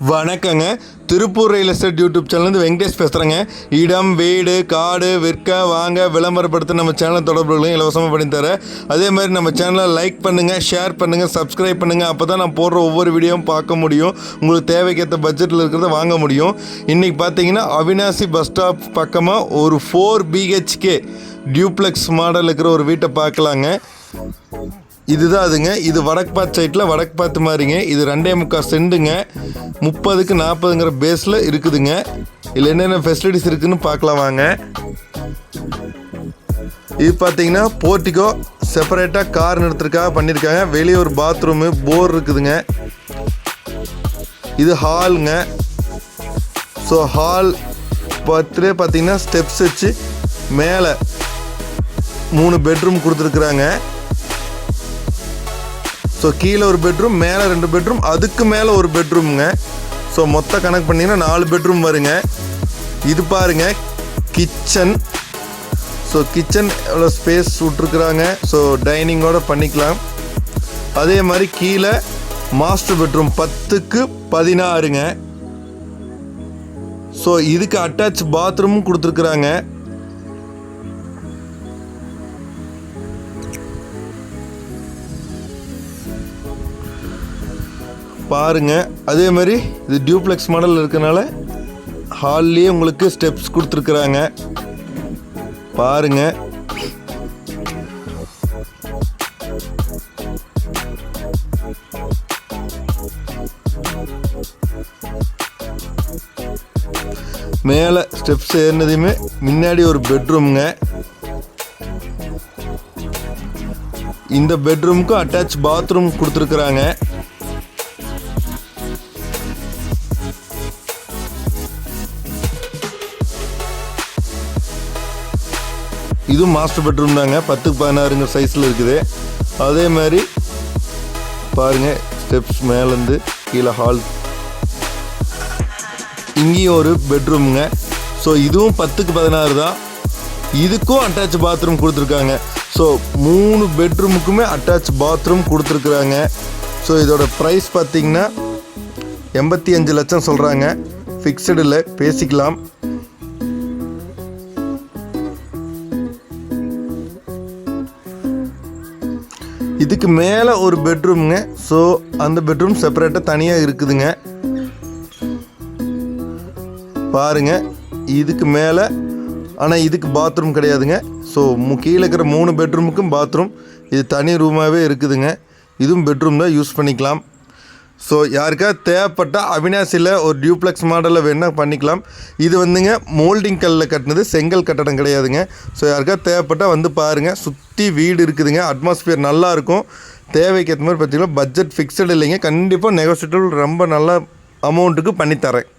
வணக்கங்க. Tiruppur real estate YouTube சேனல்லேருந்து வெங்கடேஷ் பேசுகிறேங்க இடம் வீடு காடு விற்க வாங்க விளம்பரப்படுத்த நம்ம சேனல் தொடர்புகளையும் இலவசமாக பண்ணித்தர. தரேன் அதே மாதிரி நம்ம சேனலை லைக் பண்ணுங்கள் ஷேர் பண்ணுங்கள் சப்ஸ்கிரைப் பண்ணுங்கள் அப்போ தான் நான் போடுற ஒவ்வொரு வீடியோவும் பார்க்க முடியும். உங்களுக்கு தேவைக்கேற்ற பட்ஜெட்டில் இருக்கிறத வாங்க முடியும். இன்றைக்கி பார்த்தீங்கன்னா அவினாசி பஸ் ஸ்டாப் பக்கமாக ஒரு ஃபோர் பிஹெச்கே டியூப்ளெக்ஸ் மாடல் இருக்கிற ஒரு வீட்டை பார்க்கலாங்க. இதுதான் அதுங்க. இது வடக்கு பார்த்து சைட்டில் வடக்கு பார்த்து மாதிரிங்க. இது ரெண்டே முக்கால் செண்டுங்க. முப்பதுக்கு நாற்பதுங்கிற பேஸில் இருக்குதுங்க. இதில் என்னென்ன ஃபெசிலிட்டிஸ் இருக்குன்னு பார்க்கலாம் வாங்க. இது பார்த்தீங்கன்னா போர்ட்டிக்கோ செப்பரேட்டாக கார் நிறுத்துறதுக்காக பண்ணியிருக்காங்க வெளியே ஒரு பாத்ரூமு போர் இருக்குதுங்க. இது ஹாலுங்க ஸோ ஹால் பத்துலேயே பார்த்தீங்கன்னா ஸ்டெப்ஸ் வச்சு மேலே மூணு பெட்ரூம் கொடுத்துருக்குறாங்க. ஸோ கீழே ஒரு பெட்ரூம் மேலே ரெண்டு பெட்ரூம் அதுக்கு மேலே ஒரு பெட்ரூம்ங்க ஸோ மொத்த கணக்கு பண்ணிங்கன்னா நாலு பெட்ரூம் வருங்க. இது பாருங்க கிச்சன் ஸோ கிச்சன் எவ்வளோ ஸ்பேஸ் விட்ருக்குறாங்க ஸோ டைனிங்கோட பண்ணிக்கலாம். அதே மாதிரி கீழே மாஸ்டர் பெட்ரூம் பத்துக்கு பதினாறுங்க. ஸோ இதுக்கு அட்டாச் பாத்ரூமும் கொடுத்துருக்குறாங்க. பாருங்க. அதே மாதிரி இது டியூப்ளெக்ஸ் மாடல் இருக்கனால ஹால்லேயே உங்களுக்கு ஸ்டெப்ஸ் கொடுத்துருக்குறாங்க. பாருங்க. மேலே ஸ்டெப்ஸ் ஏறினதையுமே முன்னாடி ஒரு பெட்ரூம்ங்க இந்த பெட்ரூமுக்கும் அட்டாச் பாத்ரூம் கொடுத்துருக்குறாங்க. இதுவும் மாஸ்டர் பெட்ரூம் தாங்க. பத்துக்கு பதினாறுங்க சைஸில் இருக்குது. அதே மாதிரி பாருங்கள் ஸ்டெப்ஸ் மேலேருந்து கீழே ஹால் இங்கேயும் ஒரு பெட்ரூம்ங்க ஸோ இதுவும் பத்துக்கு பதினாறு தான். இதுக்கும் அட்டாச் பாத்ரூம் கொடுத்துருக்காங்க. ஸோ மூணு பெட்ரூமுக்குமே அட்டாச் பாத்ரூம் கொடுத்துருக்குறாங்க. ஸோ இதோட ப்ரைஸ் பார்த்திங்கன்னா எண்பத்தி அஞ்சு லட்சம் சொல்கிறாங்க ஃபிக்ஸடில் பேசிக்கலாம். இதுக்கு மேலே ஒரு பெட்ரூம்ங்க ஸோ அந்த பெட்ரூம் செப்பரேட்டாக தனியாக இருக்குதுங்க. பாருங்க. இதுக்கு மேலே ஆனால் இதுக்கு பாத்ரூம் கிடையாதுங்க. ஸோ கீழே இருக்கிற மூணு பெட்ரூமுக்கும் பாத்ரூம் இது தனி ரூமாகவே இருக்குதுங்க. இதுவும் பெட்ரூம் தான் யூஸ் பண்ணிக்கலாம். ஸோ யாருக்கா தேவைப்பட்டால் அவினாசியில் ஒரு டியூப்ளெக்ஸ் மாடலில் வேணால் பண்ணிக்கலாம். இது வந்துங்க மோல்டிங் கல்லில் கட்டினது செங்கல் கட்டடம் கிடையாதுங்க. ஸோ யாருக்காவது தேவைப்பட்டால் வந்து பாருங்கள் சுற்றி வீடு இருக்குதுங்க அட்மாஸ்பியர் நல்லாயிருக்கும் தேவைக்கு ஏற்ற மாதிரி பார்த்தீங்கன்னா பட்ஜெட் ஃபிக்ஸடு இல்லைங்க. கண்டிப்பாக நெகோசியபிள் ரொம்ப நல்ல அமௌண்ட்டுக்கு பண்ணித்தரேன்.